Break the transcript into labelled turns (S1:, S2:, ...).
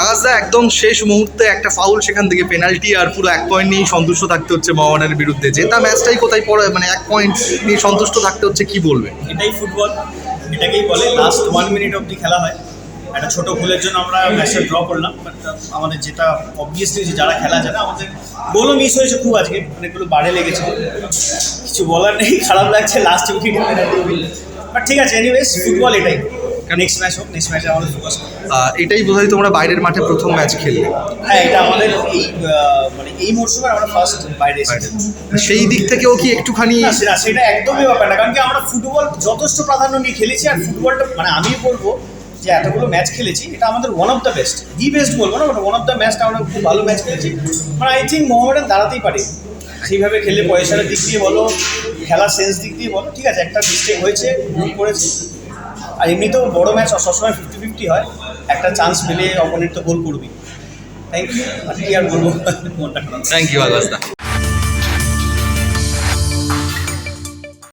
S1: আগাজদা একদম শেষ মুহূর্তে একটা ফাউল সেখান থেকে পেনাল্টি আর পুরো এক পয়েন্ট নিয়েই সন্তুষ্ট থাকতে হচ্ছে মোহামেডানের বিরুদ্ধে। জেতা ম্যাচটাই কোথায় পড়ে মানে এক পয়েন্ট নিয়ে সন্তুষ্ট থাকতে হচ্ছে, কি বলবে?
S2: এটাই ফুটবল এটাকেই বলে লাস্ট ওয়ান মিনিট অবধি খেলা হয়। একটা ছোট ভুলের জন্য আমরা ম্যাচটা ড্র করলাম বাট আমাদের যেটা অবভিয়াসলি যে যারা খেলা জানে, আমাদের গোলও মিস হয়েছে খুব আজকে, অনেকগুলো বাড়ে লেগেছে। কিছু বলার নেই, খারাপ লাগছে লাস্ট উইকেটে বাট ঠিক আছে এনিওয়েজ ফুটবল এটাই। নেক্সট ম্যাচ হোক নেক্সট ম্যাচে আমাদের ফোকাস
S1: এটাই বোধহয় তোমরা বাইরের মাঠে প্রথম ম্যাচ খেললে।
S2: হ্যাঁ এটা আমাদের এই মানে এই মরশুমে আমরা ফার্স্ট বাইরে
S1: সেই দিক থেকেও কি একটুখানি
S2: সেটা সেটা একদমই ব্যাপার না কারণ কি আমরা ফুটবল যথেষ্ট প্রাধান্য নিয়ে খেলেছি আর ফুটবলটা মানে আমি বলব যে এতগুলো ম্যাচ খেলেছি এটা আমাদের one of the best the best বলব না ওয়ান অফ দ্য ম্যাচটা আমরা খুব ভালো ম্যাচ খেলেছি। মানে আই থিঙ্ক মোহামেডান দাঁড়াতেই পারে। সেইভাবে খেলে পয়সার দিক দিয়ে বলো খেলার সেন্স দিক দিয়ে বলো ঠিক আছে একটা মিস্টেক হয়েছে ভুল করেছি। আর এমনিতেও বড় ম্যাচ সবসময় ফিফটি ফিফটি হয়। একটা চান্স পেলে অপোনেন্ট তো গোল করবি থ্যাংক ইউ আর কি আর বলব?
S1: Thank you আগাজদা